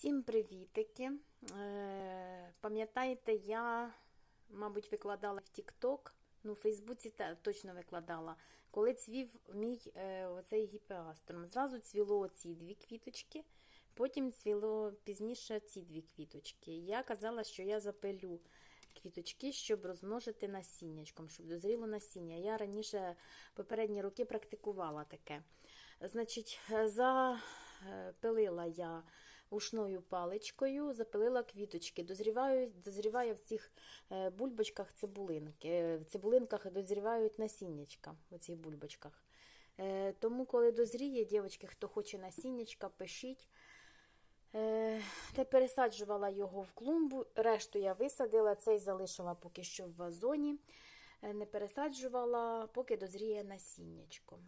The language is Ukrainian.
Всім привітики! Е, Пам'ятаєте, я, мабуть, викладала в TikTok, ну, в Фейсбуці точно викладала, коли цвів мій е, оцей гіпеаструм. Зразу цвіло ці дві квіточки, потім цвіло пізніше ці дві квіточки. Я казала, що я запилю квіточки, щоб розмножити насіннячком, щоб дозріло насіння. Я раніше попередні роки практикувала таке. Значить, е, запилила я ушною паличкою, запилила квіточки. Дозрівають, дозріває в цих е, бульбочках цибулинки. В цибулинках дозрівають насіннячка в цих бульбочках. Е, Тому, коли дозріє, дівчатки, хто хоче насіннячка, пишіть. Е, Та пересаджувала його в клумбу, решту я висадила, цей залишила поки що в вазоні. Не пересаджувала, поки дозріє насіннячко.